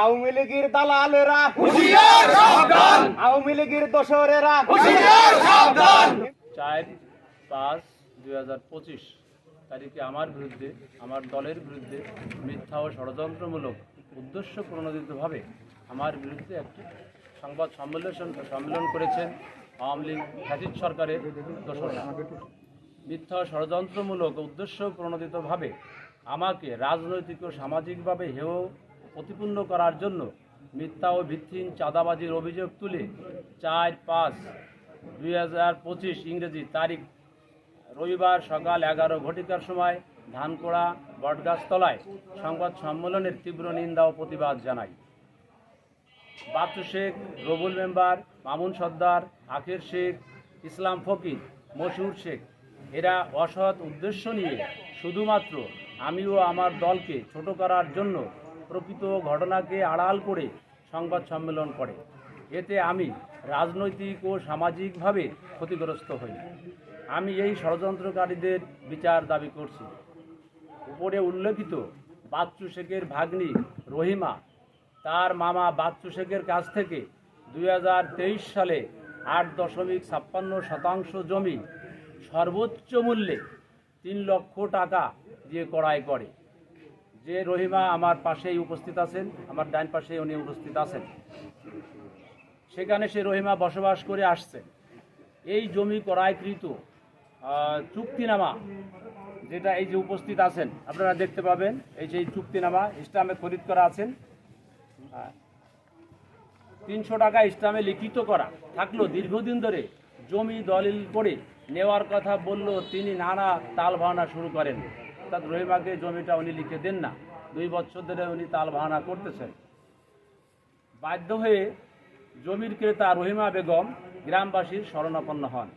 আওয়ামী লীগের দালালেরা হুঁশিয়ার সাবধান। আওয়ামী লীগের দোসরেরা হুঁশিয়ার সাবধান। চার পাঁচ দুই হাজার পঁচিশ তারিখে আমার বিরুদ্ধে আমার দলের বিরুদ্ধে মিথ্যা ও ষড়যন্ত্রমূলক উদ্দেশ্য প্রণোদিতভাবে আমার বিরুদ্ধে একটি সংবাদ সম্মেলন সম্মেলন করেছেন আওয়ামী লীগ ফ্যাসিস্ট সরকারের দোষরা মিথ্যা ও ষড়যন্ত্রমূলক উদ্দেশ্য প্রণোদিতভাবে আমাকে রাজনৈতিক ও সামাজিকভাবে হেয় প্রতিপূর্ণ করার জন্য মিথ্যা ও ভিত্তিহীন চাঁদাবাজির অভিযোগ তুলে চার পাঁচ দুই হাজার পঁচিশ ইংরেজি তারিখ রবিবার সকাল এগারো ঘটিকার সময় ধানকোড়া বটগাছতলায় সংবাদ সম্মেলনের তীব্র নিন্দা ও প্রতিবাদ জানাই বাচ্চু শেখ রবুল মেম্বার মামুন সর্দার, আখের শেখ, ইসলাম ফকির, মশহুর শেখ, এরা অসৎ উদ্দেশ্য নিয়ে শুধুমাত্র আমি ও আমার দলকে ছোট করার জন্য প্রকৃত ঘটনাকে আড়াল করে সংবাদ সম্মেলন করে। এতে আমি রাজনৈতিক ও সামাজিকভাবে ক্ষতিগ্রস্ত হই। আমি এই ষড়যন্ত্রকারীদের বিচার দাবি করছি। উপরে উল্লেখিত বাচ্চু শেখের ভাগ্নি রহিমা, তার মামা বাচ্চু শেখের কাছ থেকে দু হাজার তেইশ সালে আট দশমিক ছাপ্পান্ন শতাংশ জমি সর্বোচ্চ মূল্যে তিন লক্ষ টাকা দিয়ে ক্রয় করে। যে রহিমা আমার পাশেই উপস্থিত আছেন, আমার ডাইন পাশেই উনি উপস্থিত আছেন। সেখানে সে রহিমা বসবাস করে আসছে। এই জমি ক্রয়কৃত চুক্তিনামা, যেটা এই যে উপস্থিত আছেন, আপনারা দেখতে পাবেন, এই যে চুক্তিনামা ইসলামে খরিদ করা আছেন। তিনশো টাকা ইসলামে লিখিত করা। থাকল দীর্ঘদিন ধরে জমি দলিল করে নেওয়ার কথা বলল তিনি নানা তাল ভাওনা শুরু করেন। অর্থাৎ রহিমাকে জমিটা উনি লিখে দেন না। দুই বছর ধরে উনি তাল ভাওনা করতেছেন। বাধ্য হয়ে জমির ক্রেতা রহিমা বেগম গ্রামবাসীর শরণাপন্ন হন।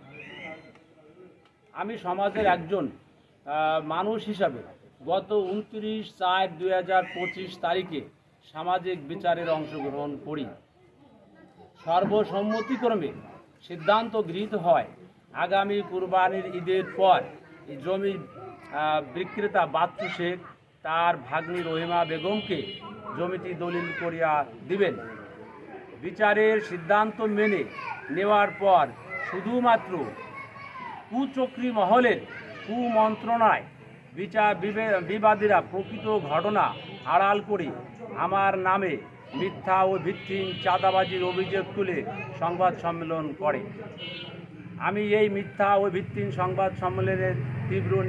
আমি সমাজের একজন মানুষ হিসাবে গত উনত্রিশ চার দুই হাজার পঁচিশ তারিখে সামাজিক বিচারের অংশগ্রহণ করি। সর্বসম্মতিক্রমে সিদ্ধান্ত গৃহীত হয়, আগামী কুরবানির ঈদের পর জমি বিক্রেতা বাচ্চু শেখ তার ভাগ্নি রহিমা বেগমকে জমিটি দলিল করিয়া দিবেন। বিচারের সিদ্ধান্ত মেনে নেওয়ার পর শুধুমাত্র কুচক্রী মহলের কুমন্ত্রণায় বিচার বিবে- বিবাদীরা প্রকৃত ঘটনা আড়াল করে আমার নামে মিথ্যা ও ভিত্তিহীন চাঁদাবাজির অভিযোগ তুলে সংবাদ সম্মেলন করে। আমি এই মিথ্যা ও ভিত্তিহীন সংবাদ সম্মেলনের তীব্র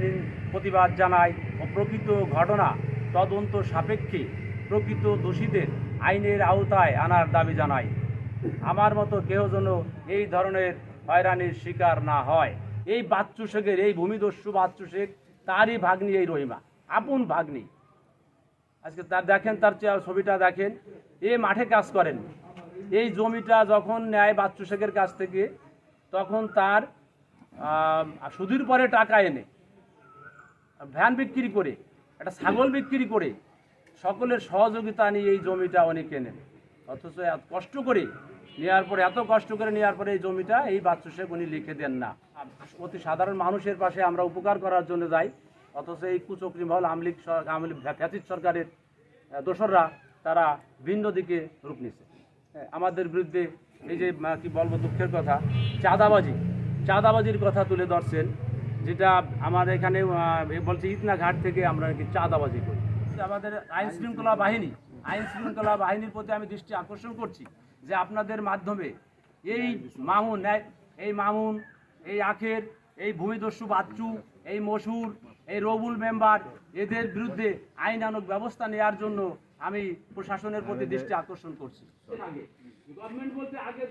প্রতিবাদ জানাই ও প্রকৃত ঘটনা তদন্ত সাপেক্ষে প্রকৃত দোষীদের আইনের আওতায় আনার দাবি জানাই। আমার মতো কেউ যেন এই ধরনের হয়রানির শিকার না হয়। এই বাচ্চু শেখের, এই ভূমিদস্যু বাচ্চু শেখ, তারই ভাগ্নি এই রহিমা। আপন ভাগ্নি। আজকে তার দেখেন, তার চে- ছবিটা দেখেন। এ মাঠে কাজ করেন। এই জমিটা যখন নেয় বাচ্চু শেখের কাছ থেকে তখন তার সুদীর পরে টাকা এনে ভ্যান বিক্রি করে একটা ছাগল বিক্রি করে সকলের সহযোগিতা নিয়ে এই জমিটা উনি কেনেন অথচ এত কষ্ট করে নেওয়ার পরে এত কষ্ট করে নেওয়ার পরে এই জমিটা এই বাচ্চু শেখ উনি লিখে দেন না। অতি সাধারণ মানুষের পাশে আমরা উপকার করার জন্য যাই। অথচ এই কুচক্রি মহল আমলিক আমলিক ফ্যাসিস সরকারের দোসররা তারা ভিন্ন দিকে রূপ নিচ্ছে হ্যাঁ, আমাদের বিরুদ্ধে এই যে কি বলব দুঃখের কথা। চাঁদাবাজি। চাঁদাবাজির কথা তুলে ধরছেন যেটা আমাদের এখানে বলছে ইতনা ঘাট থেকে আমরা নাকি চাঁদাবাজি করি। আমাদের আইন শৃঙ্খলা বাহিনী আইন শৃঙ্খলা বাহিনীর প্রতি আমি দৃষ্টি আকর্ষণ করছি যে আপনাদের মাধ্যমে এই মামুন এই মামুন এই আখের এই ভূমিদস্যু বাচ্চু এই মসুর এই রবুল মেম্বার এদের বিরুদ্ধে আইনানুগ ব্যবস্থা নেওয়ার জন্য আমি প্রশাসনের প্রতি দৃষ্টি আকর্ষণ করছি। গভর্নমেন্ট বলতে আগে